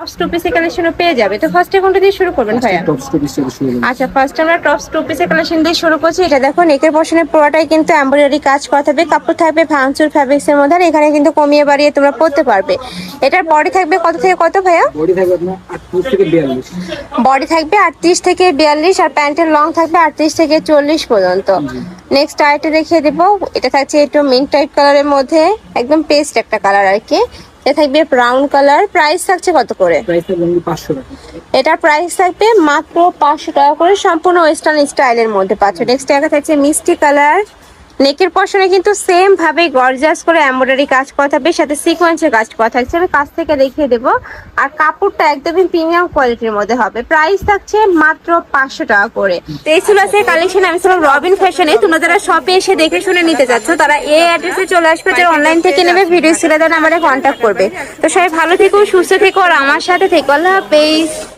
Tops two পিসের কালেকশনও পেয়ে যাবে। তো ফার্স্টে কোনটা দিয়ে শুরু করবেন ভাইয়া? টপ স্টোরি থেকে শুরু করব আচ্ছা ফার্স্ট আমরা টপস টু পিসের কালেকশন দিয়ে শুরু করছি। এটা দেখো নেকের পোর্শনের পুরোটাই কিন্তু এমব্রয়ডারি কাজ করা থাকবে। কাপড় থাকবে ভাঙচুর ফ্যাব্রিক্স এর মধ্যে আর এখানে কিন্তু কমিয়ে বাড়িয়ে তোমরা পরতে পারবে। এটার বডি থাকবে কত থেকে কত ভাইয়া? বডি থাকবে আপনার থেকে বিয়াল্লিশ। বডি থাকবে আটত্রিশ থেকে বিয়াল্লিশ আর প্যান্টের লং থাকবে আটত্রিশ থেকে চল্লিশ পর্যন্ত। নেক্সট আরেকটা দেখিয়ে দেবো। এটা থাকছে একটু মিন্ট টাইপ কালারের মধ্যে। একদম পেস্ট একটা কালার আর কি এটা থাকবে ব্রাউন কালার প্রাইস থাকছে কত করে? এটা প্রাইস থাকবে মাত্র পাঁচশো টাকা করে। সম্পূর্ণ ওয়েস্টার্ন স্টাইলের মধ্যে পাচ্ছ। নেক্সট টাকা থাকছে মিষ্টি কালার নেকের পশনে কিন্তু সেম ভাবে গর্জাস করে এমব্রয়ডারি কাজ করা থাকবে, সাথে সিকোয়েন্সের কাজ করা থাকছে। আমি কাছ থেকে দেখিয়ে দেবো। আর কাপড়টা একদমই প্রিমিয়াম কোয়ালিটির মধ্যে হবে। প্রাইস থাকছে মাত্র পাঁচশো টাকা করে। তো এই ছিল আজকের কালেকশন আমি ছিলাম রবিন ফ্যাশনে তোমরা যারা শপে এসে দেখে শুনে নিতে চাচ্ছ, তারা এই অ্যাড্রেসে চলে আসবে, যারা অনলাইন থেকে নেবে ভিডিও ছেড়ে দেন আমাদের কন্ট্যাক্ট করবে। তো সবাই ভালো থেকো, সুস্থ থেকো, আর আমার সাথে থেকো। আল্লাহ হাফেজ।